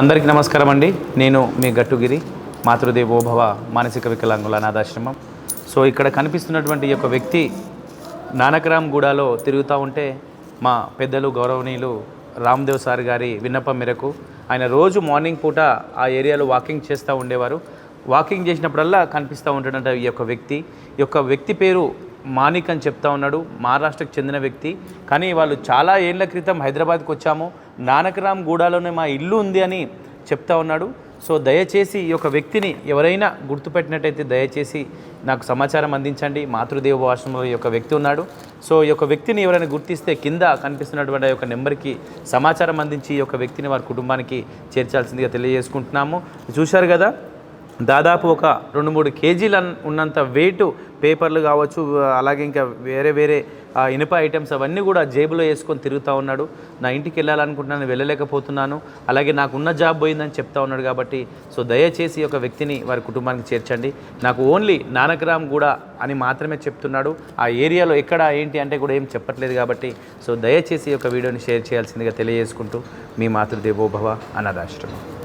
అందరికీ నమస్కారం అండి. నేను మీ గట్టుగిరి మాతృదేవోభవ మానసిక వికలాంగుల అనాథాశ్రమం. సో ఇక్కడ కనిపిస్తున్నటువంటి ఈ యొక్క వ్యక్తి నానకరామ్ గూడాలో తిరుగుతూ ఉంటే మా పెద్దలు గౌరవనీయులు రామ్దేవ్ సార్ గారి విన్నపం మేరకు ఆయన రోజు మార్నింగ్ పూట ఆ ఏరియాలో వాకింగ్ చేస్తూ ఉండేవారు. వాకింగ్ చేసినప్పుడల్లా కనిపిస్తూ ఉంటాడంట ఈ యొక్క వ్యక్తి. ఈ యొక్క వ్యక్తి పేరు మానిక్ అని చెప్తా ఉన్నాడు మహారాష్ట్రకు చెందిన వ్యక్తి. కానీ వాళ్ళు చాలా ఏళ్ళ క్రితం హైదరాబాద్కి వచ్చాము. నానకరామ్ గూడాలోనే మా ఇల్లు ఉంది అని చెప్తా ఉన్నాడు. సో దయచేసి ఈ యొక్క వ్యక్తిని ఎవరైనా గుర్తుపెట్టినట్టయితే దయచేసి నాకు సమాచారం అందించండి. మాతృదేవ ఆశ్రమంలో ఈ యొక్క వ్యక్తి ఉన్నాడు. సో ఈ యొక్క వ్యక్తిని ఎవరైనా గుర్తిస్తే కింద కనిపిస్తున్నటువంటి ఆ యొక్క నెంబర్కి సమాచారం అందించి ఈ యొక్క వ్యక్తిని వారి కుటుంబానికి చేర్చాల్సిందిగా తెలియజేసుకుంటున్నాము. చూశారు కదా దాదాపు ఒక రెండు మూడు కేజీలు ఉన్నంత వెయిట్ పేపర్లు కావచ్చు అలాగే ఇంకా వేరే వేరే ఇనుప ఐటమ్స్ అవన్నీ కూడా జేబులో వేసుకొని తిరుగుతూ ఉన్నాడు. నా ఇంటికి వెళ్ళాలనుకుంటున్నాను వెళ్ళలేకపోతున్నాను. అలాగే నాకున్న జాబ్ పోయిందని చెప్తా ఉన్నాడు కాబట్టి సో దయచేసి ఒక వ్యక్తిని వారి కుటుంబానికి చేర్చండి. నాకు ఓన్లీ నానకరామ్ కూడా అని మాత్రమే చెప్తున్నాడు. ఆ ఏరియాలో ఎక్కడ ఏంటి అంటే కూడా ఏం చెప్పట్లేదు కాబట్టి సో దయచేసి ఒక వీడియోని షేర్ చేయాల్సిందిగా తెలియజేసుకుంటూ మీ మాతృదేవోభవ అనాథాశ్రమం.